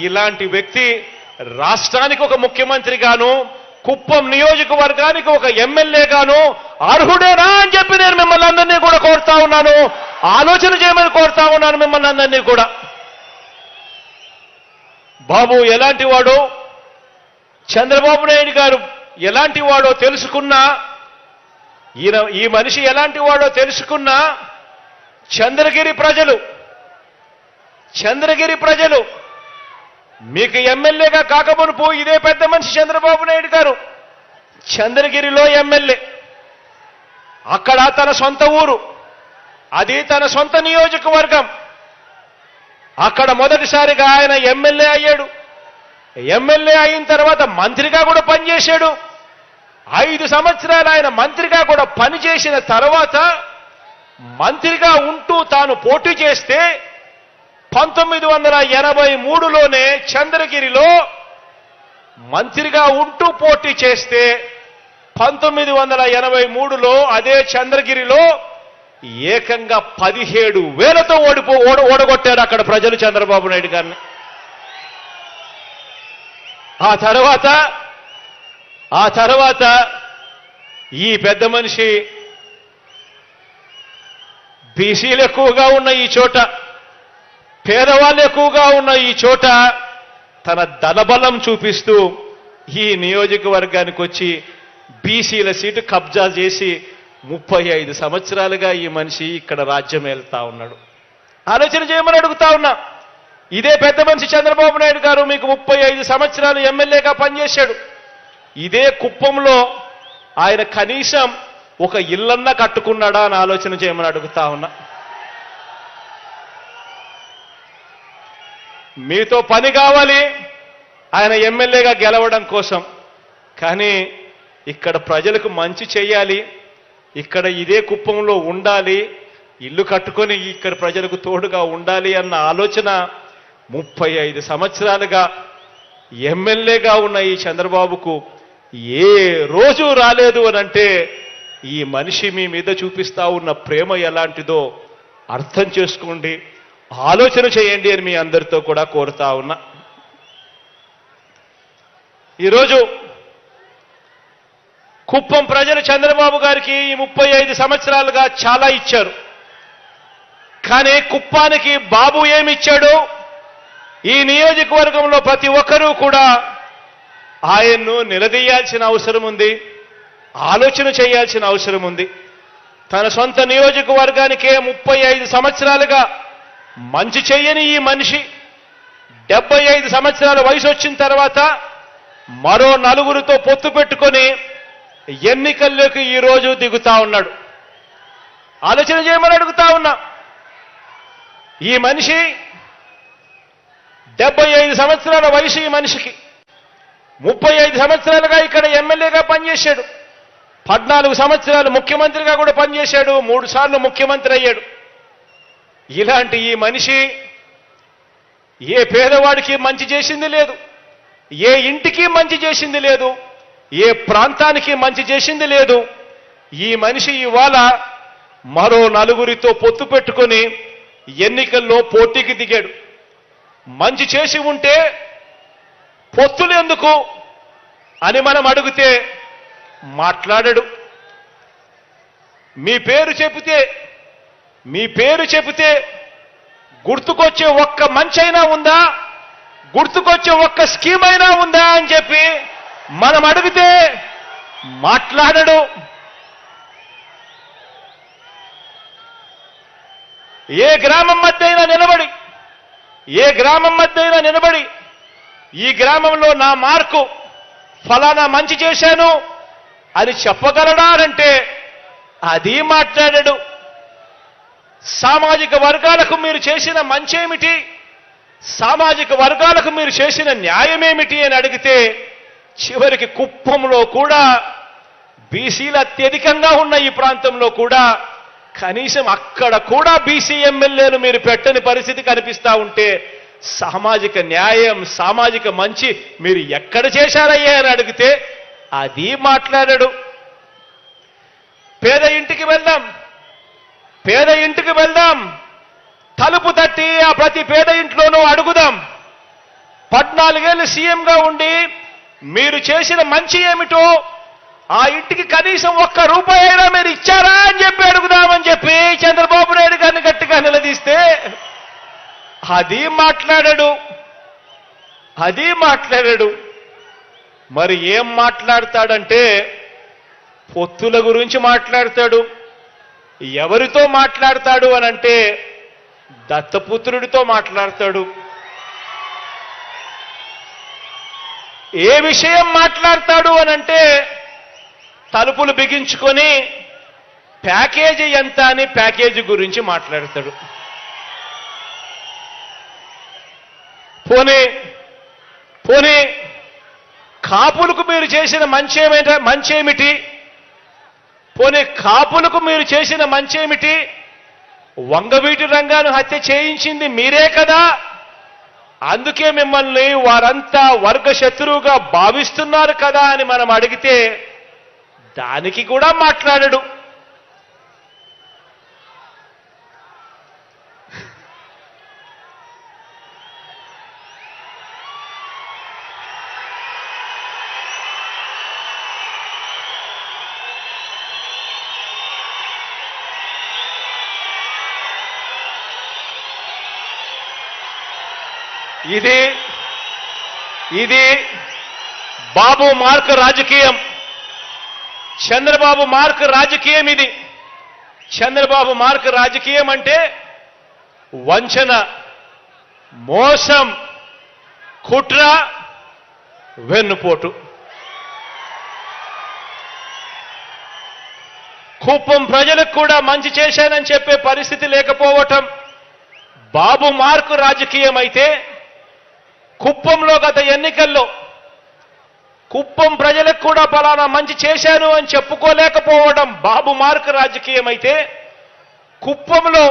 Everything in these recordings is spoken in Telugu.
ఇలాంటి వ్యక్తి రాష్ట్రానికి ఒక ముఖ్యమంత్రి గాను కుప్పం నియోజకవర్గానికి ఒక ఎమ్మెల్యే గాను అర్హుడేనా అని చెప్పి నేను మిమ్మల్ని అందరినీ కూడా కోరుతా ఉన్నాను. ఆలోచన చేయమని కోరుతా ఉన్నాను మిమ్మల్ని అందరినీ కూడా. బాబు ఎలాంటి వాడు చంద్రబాబు నాయుడు గారు ఎలాంటి వాడో తెలుసుకున్నా ఈయన ఈ మనిషి ఎలాంటి వాడో తెలుసుకున్నా చంద్రగిరి ప్రజలు చంద్రగిరి ప్రజలు మీకు ఎమ్మెల్యేగా కాకమునుపు ఇదే పెద్ద మనిషి చంద్రబాబు నాయుడు గారు. చంద్రగిరిలో ఎమ్మెల్యే. అక్కడ తన సొంత ఊరు. అది తన సొంత నియోజకవర్గం. అక్కడ మొదటిసారిగా ఆయన ఎమ్మెల్యే అయ్యాడు. ఎమ్మెల్యే అయిన తర్వాత మంత్రిగా కూడా పనిచేశాడు. ఐదు సంవత్సరాలు ఆయన మంత్రిగా కూడా పనిచేసిన తర్వాత మంత్రిగా ఉంటూ తాను పోటీ చేస్తే పంతొమ్మిది వందల ఎనభై మూడులోనే చంద్రగిరిలో మంత్రిగా ఉంటూ పోటీ చేస్తే పంతొమ్మిది వందల ఎనభై మూడులో అదే చంద్రగిరిలో ఏకంగా పదిహేడు వేలతో ఓడిపో ఓడ ఓడగొట్టారు అక్కడ ప్రజలు చంద్రబాబు నాయుడు గారిని. ఆ తర్వాత ఆ తర్వాత ఈ పెద్ద మనిషి బీసీలు ఎక్కువగా ఉన్న ఈ చోట పేదవాళ్ళు ఎక్కువగా ఉన్న ఈ చోట తన ధనబలం చూపిస్తూ ఈ నియోజకవర్గానికి వచ్చి బీసీల సీటు కబ్జా చేసి ముప్పై ఐదు సంవత్సరాలుగా ఈ మనిషి ఇక్కడ రాజ్యం వెళ్తా ఉన్నాడు. ఆలోచన చేయమని అడుగుతా ఉన్నా. ఇదే పెద్ద మనిషి చంద్రబాబు నాయుడు గారు మీకు ముప్పై ఐదు సంవత్సరాలు ఎమ్మెల్యేగా పనిచేశాడు. ఇదే కుప్పంలో ఆయన కనీసం ఒక ఇల్లన్నా కట్టుకున్నాడా అని ఆలోచన చేయమని అడుగుతా ఉన్నా. మీతో పని కావాలి. ఆయన ఎమ్మెల్యేగా గెలవడం కోసం. కానీ ఇక్కడ ప్రజలకు మంచి చేయాలి. ఇక్కడ ఇదే కుప్పంలో ఉండాలి. ఇల్లు కట్టుకొని ఇక్కడ ప్రజలకు తోడుగా ఉండాలి అన్న ఆలోచన ముప్పై ఐదు సంవత్సరాలుగా ఎమ్మెల్యేగా ఉన్న ఈ చంద్రబాబుకు ఏ రోజు రాలేదు అని అంటే ఈ మనిషి మీ మీద చూపిస్తా ఉన్న ప్రేమ ఎలాంటిదో అర్థం చేసుకోండి. ఆలోచన చేయండి అని మీ అందరితో కూడా కోరుతా ఉన్నా. ఈరోజు కుప్పం ప్రజలు చంద్రబాబు గారికి ఈ ముప్పై ఐదు సంవత్సరాలుగా చాలా ఇచ్చారు. కానీ కుప్పానికి బాబు ఏమిచ్చాడు ఈ నియోజకవర్గంలో ప్రతి ఒక్కరూ కూడా ఆయన్ను నిలదీయాల్సిన అవసరం ఉంది ఆలోచన చేయాల్సిన అవసరం ఉంది. తన సొంత నియోజకవర్గానికే ముప్పై ఐదు సంవత్సరాలుగా మంచి చేయని ఈ మనిషి డెబ్బై ఐదు సంవత్సరాల వయసు వచ్చిన తర్వాత మరో నలుగురితో పొత్తు పెట్టుకొని ఎన్నికల్లోకి ఈ రోజు దిగుతా ఉన్నాడు. ఆలోచన చేయమని అడుగుతా ఉన్నా. ఈ మనిషి డెబ్బై ఐదు సంవత్సరాల వయసు ఈ మనిషికి. ముప్పై ఐదు సంవత్సరాలుగా ఇక్కడ ఎమ్మెల్యేగా పనిచేశాడు. పద్నాలుగు సంవత్సరాలు ముఖ్యమంత్రిగా కూడా పనిచేశాడు. మూడు సార్లు ముఖ్యమంత్రి అయ్యాడు. ఇలాంటి ఈ మనిషి ఏ పేదవాడికి మంచి చేసింది లేదు ఏ ఇంటికి మంచి చేసింది లేదు ఏ ప్రాంతానికి మంచి చేసింది లేదు. ఈ మనిషి ఇవాళ మరో నలుగురితో పొత్తు పెట్టుకొని ఎన్నికల్లో పోటీకి దిగాడు. మంచి చేసి ఉంటే పొత్తులు ఎందుకు అని మనం అడిగితే మాట్లాడడు. మీ పేరు చెబితే మీ పేరు చెబితే గుర్తుకొచ్చే ఒక్క మంచి అయినా ఉందా? గుర్తుకొచ్చే ఒక్క స్కీమ్ అయినా ఉందా అని చెప్పి మనం అడిగితే మాట్లాడడు. ఏ గ్రామం మధ్య అయినా నిలబడి ఏ గ్రామం మధ్య అయినా నిలబడి ఈ గ్రామంలో నా మార్కు ఫలానా మంచి చేశాను అని చెప్పగలడారంటే అది మాట్లాడాడు. సామాజిక వర్గాలకు మీరు చేసిన మంచేమిటి? సామాజిక వర్గాలకు మీరు చేసిన న్యాయమేమిటి అని అడిగితే చివరికి కుప్పంలో కూడా బీసీలు అత్యధికంగా ఉన్న ఈ ప్రాంతంలో కూడా కనీసం అక్కడ కూడా బీసీ ఎమ్మెల్యేలు మీరు పెట్టని పరిస్థితి కనిపిస్తా ఉంటే సామాజిక న్యాయం సామాజిక మంచి మీరు ఎక్కడ చేశారయ్యా అని అడిగితే అది మాట్లాడాడు. పేద ఇంటికి వెళ్దాం. పేద ఇంటికి వెళ్దాం. తలుపు తట్టి ఆ ప్రతి పేద ఇంట్లోనూ అడుగుదాం. పద్నాలుగేళ్ళు సీఎంగా ఉండి మీరు చేసిన మంచి ఏమిటో ఆ ఇంటికి కనీసం ఒక్క రూపాయి అయినా మీరు ఇచ్చారా అని చెప్పి అడుగుదామని చెప్పి చంద్రబాబు నాయుడు గారిని గట్టిగా నిలదీస్తే అది మాట్లాడాడు. అది మాట్లాడాడు. మరి ఏం మాట్లాడతాడంటే పొత్తుల గురించి మాట్లాడతాడు. ఎవరితో మాట్లాడతాడు అని అంటే దత్తపుత్రుడితో మాట్లాడతాడు. ఏ విషయం మాట్లాడతాడు అనంటే తలుపులు బిగించుకొని ప్యాకేజీ ఎంత అని ప్యాకేజీ గురించి మాట్లాడతాడు. పోనీ పోనీ కాపులకు మీరు చేసిన మంచి ఏమిటి మంచి ఏమిటి పోనీ కాపులకు మీరు చేసిన మంచి ఏమిటి వంగవీటి రంగాను హత్య చేయించింది మీరే కదా? అందుకే మిమ్మల్ని వారంతా వర్గ శత్రువుగా భావిస్తున్నారు కదా అని మనం అడిగితే దానికి కూడా మాట్లాడడు. ఇది ఇది బాబు మార్క్ రాజకీయం. చంద్రబాబు మార్క్ రాజకీయం ఇది. చంద్రబాబు మార్క్ రాజకీయం అంటే వంచన మోసం కుట్ర వెన్నుపోటు. కుప్పం ప్రజలకు కూడా మంచి చేశానని చెప్పే పరిస్థితి లేకపోవటం బాబు మార్కు రాజకీయం అయితే కుప్పంలో గత ఎన్నికల్లో కుప్పం ప్రజలకు కూడా ఫలానా మంచి చేశాను అని చెప్పుకోలేకపోవడం బాబు మార్క్ రాజకీయం అయితే కుప్పంలో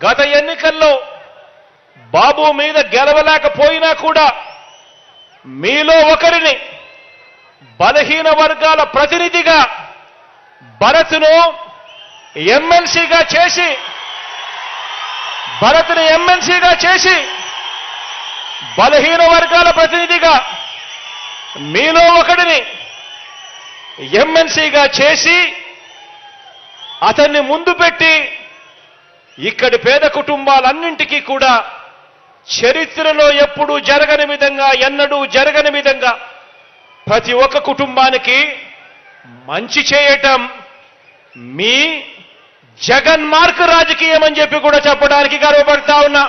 గత ఎన్నికల్లో బాబు మీద గెలవలేకపోయినా కూడా మీలో ఒకరిని బలహీన వర్గాల ప్రతినిధిగా భరత్ను ఎమ్మెల్సీగా చేసి భరత్ను ఎమ్మెల్సీగా చేసి బలహీన వర్గాల ప్రతినిధిగా మీలో ఒకడిని ఎమ్మెల్సీగా చేసి అతన్ని ముందు పెట్టి ఇక్కడి పేద కుటుంబాలన్నింటికీ కూడా చరిత్రలో ఎప్పుడూ జరగని విధంగా ఎన్నడూ జరగని విధంగా ప్రతి ఒక్క కుటుంబానికి మంచి చేయటం మీ జగన్ మార్క్ రాజకీయం అని చెప్పి కూడా చెప్పడానికి గర్వపడతా ఉన్నా.